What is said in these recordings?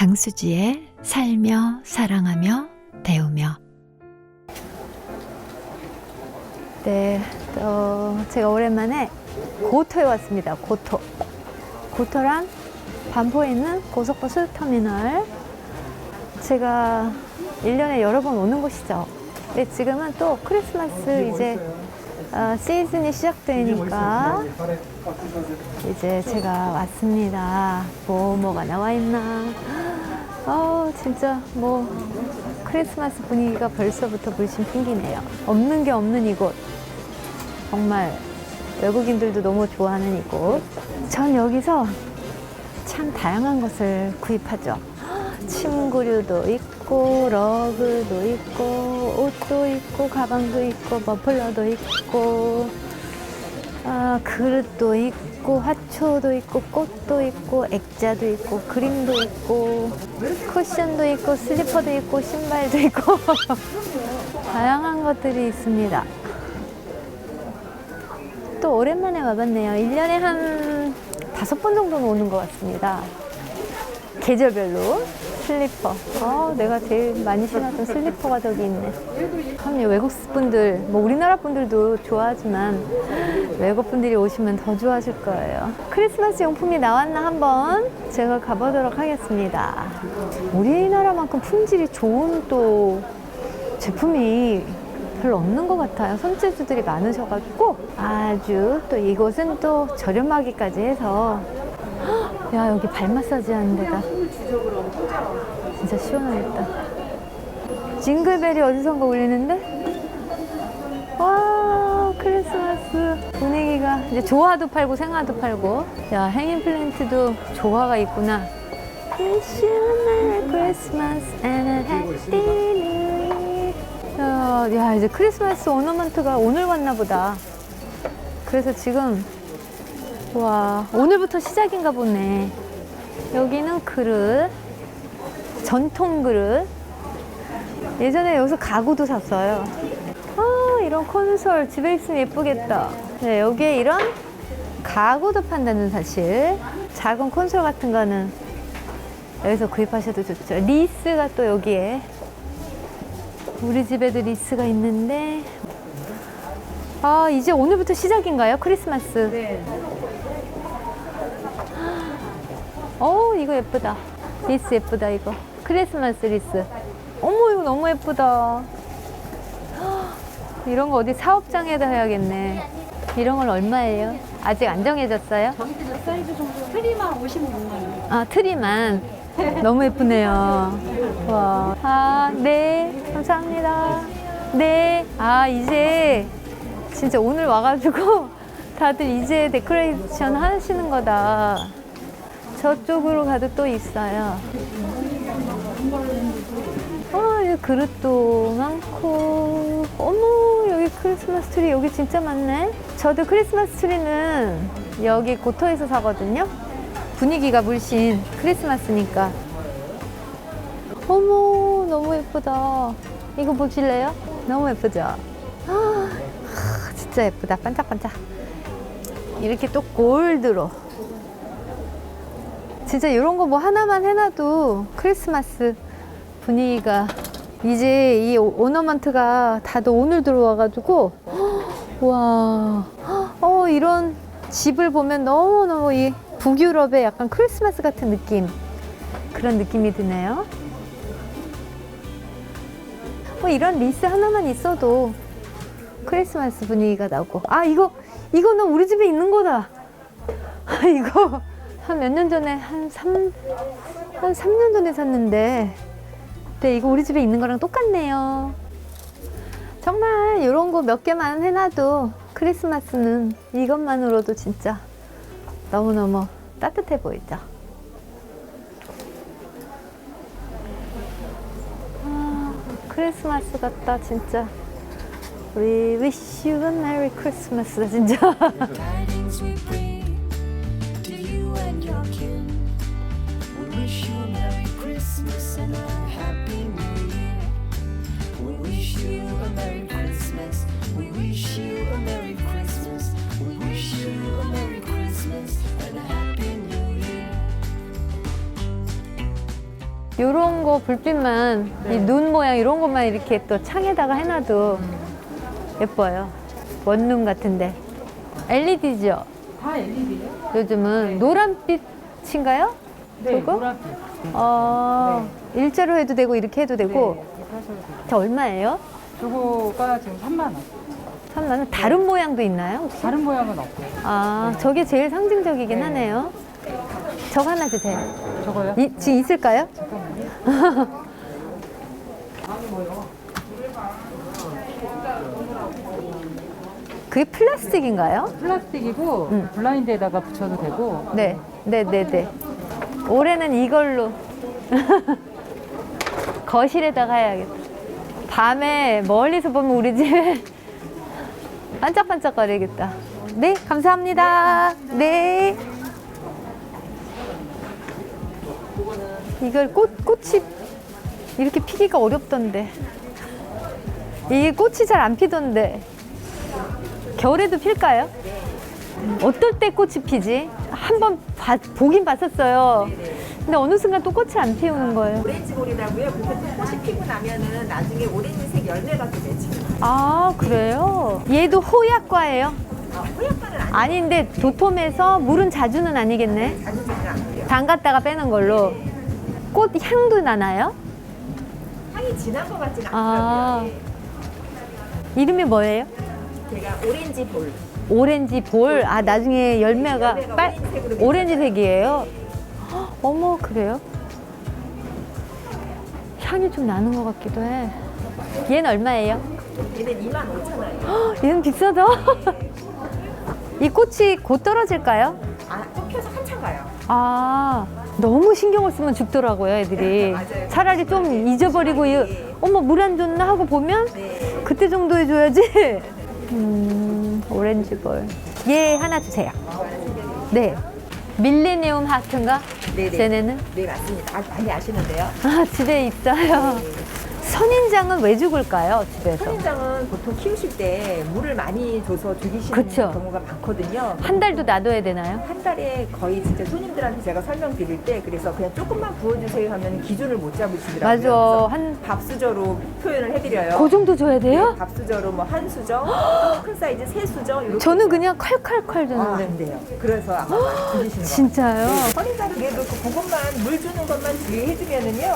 강수지의 살며 사랑하며 배우며 네, 어, 제가 오랜만에 고토에 왔습니다. 고토. 고토랑 반포에 있는 고속버스 터미널. 제가 1년에 여러 번 오는 곳이죠. 근데 지금은 또 크리스마스 이제 어, 시즌이 시작되니까 이제 제가 왔습니다. 뭐, 뭐가 나와 있나. 어, 진짜 뭐 크리스마스 분위기가 벌써부터 물씬 풍기네요. 없는 게 없는 이곳. 정말 외국인들도 너무 좋아하는 이곳. 전 여기서 참 다양한 것을 구입하죠. 침구류도 있고, 러그도 있고, 옷도 있고, 가방도 있고, 머플러도 있고, 아, 그릇도 있고, 화초도 있고, 꽃도 있고, 액자도 있고, 그림도 있고, 쿠션도 있고, 슬리퍼도 있고, 신발도 있고, 다양한 것들이 있습니다. 또 오랜만에 와봤네요. 1년에 한 다섯 번 정도는 오는 것 같습니다. 계절별로 슬리퍼. 어, 내가 제일 많이 신었던 슬리퍼가 저기 있네. 참 외국 분들, 뭐 우리나라 분들도 좋아하지만 외국 분들이 오시면 더 좋아하실 거예요. 크리스마스 용품이 나왔나 한번 제가 가보도록 하겠습니다. 우리나라만큼 품질이 좋은 또 제품이 별로 없는 것 같아요. 손재주들이 많으셔가지고 아주 또 이곳은 또 저렴하기까지 해서 헉, 야 여기 발 마사지 하는 데다 진짜 시원하겠다. 징글벨이 어디선가 울리는데? 와 크리스마스 분위기가 이제 조화도 팔고 생화도 팔고 야 행인 플랜트도 조화가 있구나. Wish you a Merry Christmas and a Happy New Year. 야, 야 이제 크리스마스 오너먼트가 오늘 왔나 보다. 그래서 지금 와 오늘부터 시작인가 보네. 여기는 그릇, 전통 그릇. 예전에 여기서 가구도 샀어요. 아 이런 콘솔 집에 있으면 예쁘겠다. 네 여기에 이런 가구도 판다는 사실. 작은 콘솔 같은 거는 여기서 구입하셔도 좋죠. 리스가 또 여기에 우리 집에도 리스가 있는데 아 이제 오늘부터 시작인가요? 크리스마스. 네. 어 이거 예쁘다. 리스 예쁘다 이거. 크리스마스 리스. 어머 이거 너무 예쁘다. 헉, 이런 거 어디 사업장에다 해야겠네. 이런 건 얼마예요? 아직 안 정해졌어요? 사이즈 정도 트리만 56만 원. 아 트리만 너무 예쁘네요. 와. 아, 네. 감사합니다. 네. 아, 이제 진짜 오늘 와가지고 다들 이제 데코레이션 하시는 거다. 저쪽으로 가도 또 있어요. 아, 여기 그릇도 많고. 어머, 여기 크리스마스 트리 여기 진짜 많네. 저도 크리스마스 트리는 여기 고토에서 사거든요. 분위기가 물씬 크리스마스니까. 어머, 너무 예쁘다. 이거 보실래요? 너무 예쁘죠? 아, 진짜 예쁘다. 반짝반짝. 이렇게 또 골드로. 진짜 이런 거 뭐 하나만 해놔도 크리스마스 분위기가 이제 이 오- 오너먼트가 다들 오늘 들어와가지고 와, 어 이런 집을 보면 너무 너무 이 북유럽의 약간 크리스마스 같은 느낌 그런 느낌이 드네요. 뭐 이런 리스 하나만 있어도 크리스마스 분위기가 나고 아 이거 이거는 우리 집에 있는 거다. 아, 이거 한 몇 년 전에 한 3, 한 3년 전에 샀는데 네, 이거 우리 집에 있는 거랑 똑같네요. 정말 이런 거 몇 개만 해놔도 크리스마스는 이것만으로도 진짜 너무너무 따뜻해 보이죠. 아, 크리스마스 같다, 진짜. We wish you a Merry Christmas, 진짜. you and your kin. We wish you a Merry Christmas and a Happy New Year. We wish you a Merry Christmas. We wish you a Merry Christmas. We wish you a Merry Christmas and a Happy New Year. 요런 거 불빛만 이 눈 모양 이런 것만 이렇게 또 창에다가 해놔도 예뻐요. 원룸 같은데. LED죠? 다 LED예요? 요즘은 노란빛인가요? 네, 저거? 노란빛. 어, 일자로 해도 되고 이렇게 해도 되고. 네, 이렇게 하셔도 돼요. 저 얼마예요? 저거가 지금 3만 원. 3만 원. 다른 모양도 있나요? 혹시? 다른 모양은 없고요. 아, 저게 제일 상징적이긴 네. 하네요. 저거 하나 주세요. 저거요? 이, 지금 있을까요? 그게 플라스틱인가요? 플라스틱이고 음. 블라인드에다가 붙여도 되고 네, 네, 네, 네. 올해는 이걸로 거실에다가 해야겠다. 밤에 멀리서 보면 우리 집 반짝반짝거리겠다. 네, 감사합니다. 네. 이걸 꽃, 꽃이 이렇게 피기가 어렵던데. 이게 꽃이 잘 안 피던데. 겨울에도 필까요? 어떨 때 꽃이 피지? 한번 봐- 보긴 봤었어요. 근데 어느 순간 또 꽃이 안 피우는 거예요. 오렌지 볼이라고요. 그렇게 또 꽃이 피고 나면은 나중에 오렌지색 열매가 또 거예요. 아, 그래요? 얘도 호약과예요? 아, 호약과는 아니 아닌데 도톰해서 물은 자주는 아니겠네. 자주 지는 않고요. 담갔다가 빼는 걸로. 꽃 향도 나나요? 향이 진한 것 같진 아. 않고요. 이름이 뭐예요? 예. 제가 오렌지 볼. 오렌지 볼. 아, 나중에 열매가 열매가 빨, 오렌지색으로 오렌지색이에요. 헉, 어머, 그래요? 향이 좀 나는 것 같기도 해. 얘는 얼마예요? 얘는 2만 5천 원이에요. 헉, 얘는 비싸다. 이 꽃이 곧 떨어질까요? 아, 쫓겨서 한참 가요. 아, 너무 신경을 쓰면 죽더라고요, 애들이. 맞아요. 차라리 좀 잊어버리고, 이, 어머, 물 안 줬나 하고 보면 네. 그때 정도 해줘야지. 음, 오렌지 볼. 얘 하나 주세요. 네. 밀레니움 하트인가? 네네. 쟤네는? 네, 맞습니다. 아, 많이 아시는데요. 아, 집에 있어요. 선인장은 왜 죽을까요, 집에서? 선인장은 보통 키우실 때 물을 많이 줘서 죽이시는 그쵸. 경우가 많거든요. 한 달도 놔둬야 되나요? 한 달에 거의 진짜 손님들한테 제가 설명드릴 때 그래서 그냥 조금만 부어주세요 하면 기준을 못 잡으시더라고요. 맞아. 그래서 한, 밥수저로 표현을 해드려요. 그 정도 줘야 돼요? 네, 밥수저로 뭐 한 수저, 큰 사이즈 세 수저 이렇게. 저는 그냥 칼칼칼 아, 주는데. 안 돼요. 그래서 아마 많이 거. 진짜요? 허리가 그래도 그 그것만 물 주는 것만 주의해주면은요,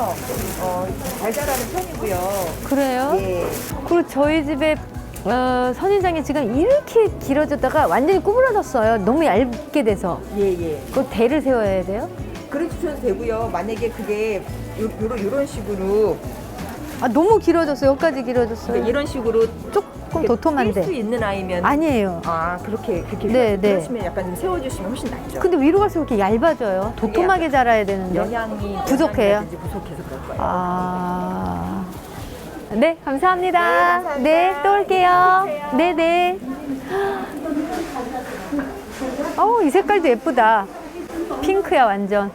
어, 잘 자라는 편이고 요. 그래요? 예. 그리고 저희 집에 어, 선인장이 지금 이렇게 길어졌다가 완전히 구부러졌어요. 너무 얇게 돼서. 예, 예. 그 대를 세워야 돼요? 그래 주셔도 되고요. 만약에 그게 요, 요런, 요런 식으로, 아, 너무 길어졌어요. 여기까지 길어졌어요. 그러니까 이런 식으로 조금 도톰한데. 있는 아이면. 아니에요. 아, 그렇게, 그렇게. 네, 네. 그러시면 약간 좀 세워주시면 훨씬 낫죠. 근데 위로 갈수록 이렇게 얇아져요. 도톰하게 자라야 되는데. 영양이 부족해요? 영양이라든지 부족해서 그럴 거예요. 아. 네, 감사합니다. 네, 감사합니다. 네, 또 올게요. 네, 네. 어우, 이 색깔도 예쁘다. 핑크야, 완전.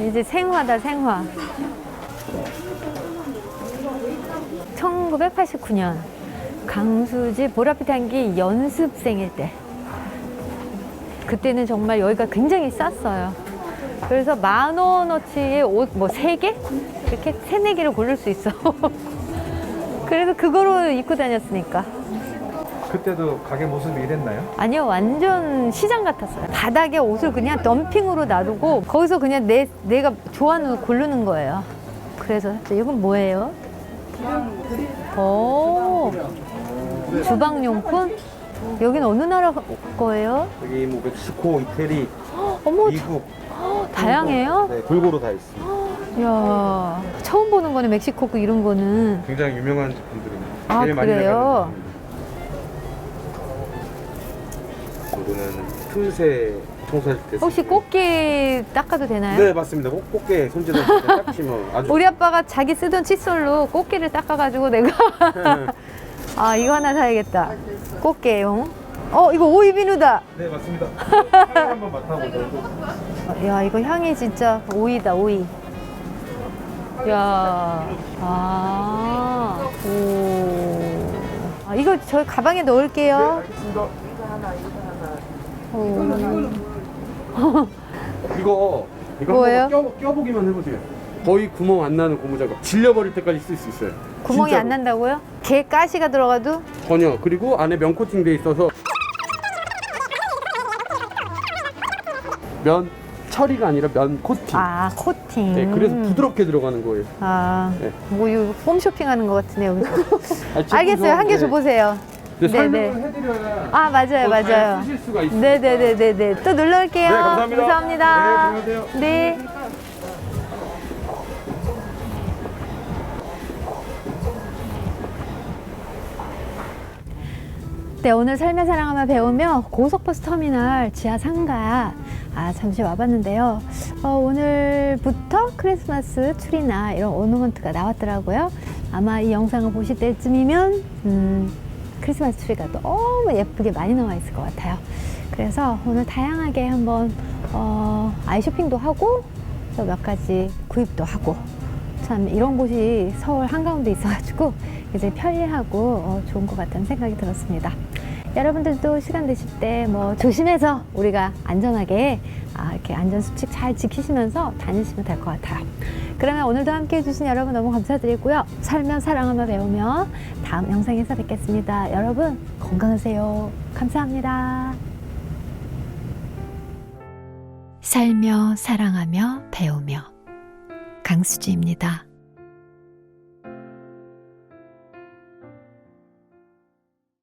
이제 생화다, 생화. 1989년 강수지 보랏빛 향기 연습생일 때 그때는 정말 여기가 굉장히 쌌어요. 그래서 만 원어치의 옷 뭐 세 개? 이렇게 세네 개를 고를 수 있어. 그래서 그거로 입고 다녔으니까. 그때도 가게 모습이 이랬나요? 아니요, 완전 시장 같았어요. 바닥에 옷을 그냥 덤핑으로 놔두고 거기서 그냥 내, 내가 좋아하는 옷 고르는 거예요. 그래서 이건 뭐예요? 오, 주방용품? 여긴 어느 나라 거예요? 여기 뭐 멕시코, 이태리, 어머, 미국 다양해요? 네, 골고루 다 있습니다. 이야, 처음 보는 거네, 멕시코 그 이런 거는. 굉장히 유명한 제품들입니다. 아, 제일 많이 그래요? 나가는 제품입니다. 이거는 틈새 청소하실 때 혹시 쓰는- 꽃게 닦아도 되나요? 네 맞습니다. 꽃, 꽃게 손질을 닦으시면 아주 우리 아빠가 자기 쓰던 칫솔로 꽃게를 닦아가지고 내가 아 이거 하나 사야겠다 꽃게용 어 이거 오이 비누다 네 맞습니다. 향을 한번 맡아보세요. 야 이거 향이 진짜 오이다 오이 야 아, 오. 아, 이거 저희 가방에 넣을게요. 알겠습니다. 오. 이거 이거 뭐예요? 한번 껴, 껴보기만 해보세요. 거의 구멍 안 나는 고무장갑. 질려버릴 때까지 쓸 수 있어요. 구멍이 진짜로. 안 난다고요? 개 가시가 들어가도 전혀. 그리고 안에 면 코팅 돼 있어서 면 처리가 아니라 면 코팅. 아 코팅. 네, 그래서 부드럽게 들어가는 거예요. 아, 네. 뭐 이거 홈쇼핑하는 것. 그죠? 아, 제품 알겠어요. 한개 줘보세요. 근데 네, 설명을 해드려야 아 맞아요, 맞아요. 쓰실 수가 있어요. 네네네네네. 또 놀러 올게요. 네, 감사합니다. 감사합니다. 네, 들어가세요. 네. 네, 오늘 삶의 사랑하며 배우며 고속버스 터미널 지하 상가 아, 잠시 와봤는데요. 어, 오늘부터 크리스마스 트리나 이런 오너먼트가 나왔더라고요. 아마 이 영상을 보실 때쯤이면 음, 크리스마스 트리가 너무 예쁘게 많이 나와 있을 것 같아요. 그래서 오늘 다양하게 한번 어, 아이 쇼핑도 하고 또 몇 가지 구입도 하고 참 이런 곳이 서울 한가운데 있어가지고 굉장히 편리하고 어, 좋은 것 같다는 생각이 들었습니다. 여러분들도 시간 되실 때 뭐 조심해서 우리가 안전하게 아, 이렇게 안전 수칙 잘 지키시면서 다니시면 될 것 같아요. 그러면 오늘도 함께 해주신 여러분 너무 감사드리고요. 살며 사랑하며 배우며 다음 영상에서 뵙겠습니다. 여러분 건강하세요. 감사합니다. 살며 사랑하며 배우며 강수지입니다.